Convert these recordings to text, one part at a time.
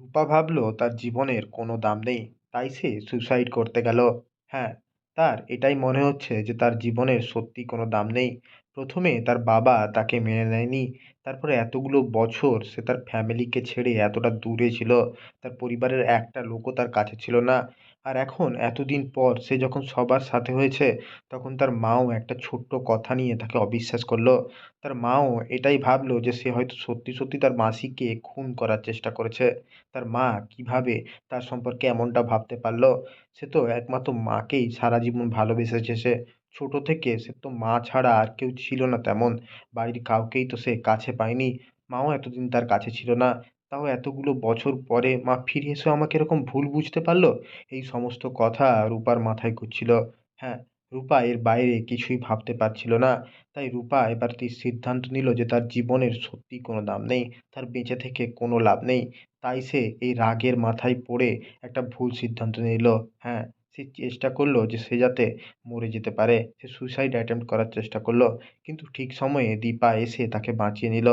রূপা ভাবল, তার জীবনের কোনো দাম নেই। তাই সে সুইসাইড করতে গেল। হ্যাঁ তার এটাই মনে হচ্ছে যে তার জীবনের সত্যি কোনো দাম নেই। প্রথমে তার বাবা তাকে মেনে নেয়নি। তারপরে এতগুলো বছর সে তার ফ্যামিলিকে ছেড়ে এতটা দূরে ছিল, তার পরিবারের একটা লোকও তার কাছে ছিল না। আর এখন এতদিন পর সে যখন সবার সাথে হয়েছে, তখন তার মাও একটা ছোট্ট কথা নিয়ে তাকে অবিশ্বাস করল। তার মাও এটাই ভাবলো যে সে হয়তো সত্যি সত্যি তার মাসিকে খুন করার চেষ্টা করেছে। তার মা কীভাবে তার সম্পর্কে এমনটা ভাবতে পারল? সে তো একমাত্র মাকেই সারা জীবন ভালোবেসেছে সে। ছোট থেকে সে তো মা ছাড়া আর কেউ ছিল না তেমন। বাড়ির কাউকেই তো সে কাছে পায়নি। মাও এতদিন তার কাছে ছিল না। তাও এতগুলো বছর পরে মা ফিরে এসেও আমাকে এরকম ভুল বুঝতে পারল? এই সমস্ত কথা রূপার মাথায় ঘুরছিল। হ্যাঁ রূপা এর বাইরে কিছুই ভাবতে পারছিল না। তাই রূপা এবার সিদ্ধান্ত নিল যে তার জীবনের সত্যিই কোনো দাম নেই। তার বেঁচে থেকে কোনো লাভ নেই। তাই সে এই রাগের মাথায় পড়ে একটা ভুল সিদ্ধান্ত নিল। হ্যাঁ সে চেষ্টা করল যে সে যাতে মরে যেতে পারে। সে সুইসাইড অ্যাটেম্প্ট করার চেষ্টা করল। কিন্তু ঠিক সময়ে দীপা এসে তাকে বাঁচিয়ে নিল।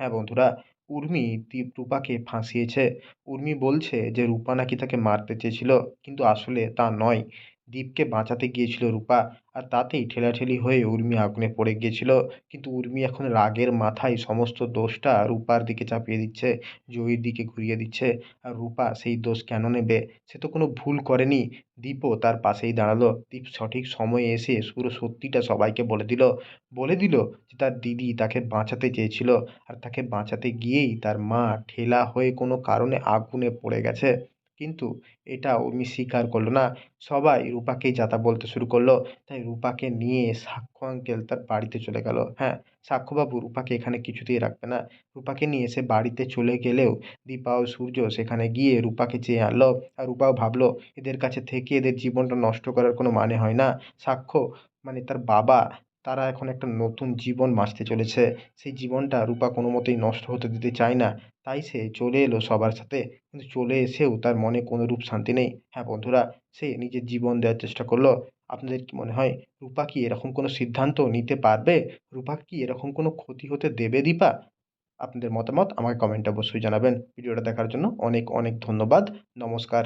হ্যাঁ বন্ধুরা, উর্মি দীপ রূপাকে ফাঁসিয়েছে। উর্মি বলছে যে রূপা নাকি তাকে মারতে চেয়েছিল, কিন্তু আসলে তা নয়। দীপকে বাঁচাতে গিয়েছিল রূপা, আর তাতেই ঠেলাঠেলি হয়ে উর্মি আগুনে পড়ে গিয়েছিল। কিন্তু উর্মি এখন রাগের মাথায় সমস্ত দোষটা রূপার দিকে চাপিয়ে দিচ্ছে, জয়ীর দিকে ঘুরিয়ে দিচ্ছে। আর রূপা সেই দোষ কেন নেবে, সে তো কোনো ভুল করেনি। দীপও তার পাশেই দাঁড়াল। দীপ সঠিক সময়ে এসে পুরো সত্যিটা সবাইকে বলে দিল। বলে দিল যে তার দিদি তাকে বাঁচাতে চেয়েছিল, আর তাকে বাঁচাতে গিয়েই তার মা ঠেলা হয়ে কোনো কারণে আগুনে পড়ে গেছে। কিন্তু এটা উর্মি স্বীকার করল না। সবাই রূপাকেই যাতা বলতে শুরু করল। তাই রূপাকে নিয়ে সাক্ষ্য আঙ্কেল তার বাড়িতে চলে গেল। হ্যাঁ সাক্ষ্যবাবু রূপাকে এখানে কিছুতেই রাখবে না। রূপাকে নিয়ে সে বাড়িতে চলে গেলেও দীপা ও সূর্য সেখানে গিয়ে রূপাকে চেয়ে আনলো। আর রূপাও ভাবলো, এদের কাছে থেকে এদের জীবনটা নষ্ট করার কোনো মানে হয় না। সাক্ষ্য মানে তার বাবা তারা এখন একটা নতুন জীবন বাঁচতে চলেছে। সেই জীবনটা রূপা কোনো মতেই নষ্ট হতে দিতে চায় না। তাই সে চলে এলো সবার সাথে। কিন্তু চলে এসেও তার মনে কোনোরূপ শান্তি নেই। হ্যাঁ বন্ধুরা, সে নিজের জীবন দেওয়ার চেষ্টা করল। আপনাদের কি মনে হয়, রূপা কি এরকম কোনো সিদ্ধান্ত নিতে পারবে? রূপা কি এরকম কোনো ক্ষতি হতে দেবে দীপা? আপনাদের মতামত আমাকে কমেন্টে অবশ্যই জানাবেন। ভিডিওটা দেখার জন্য অনেক অনেক ধন্যবাদ। নমস্কার।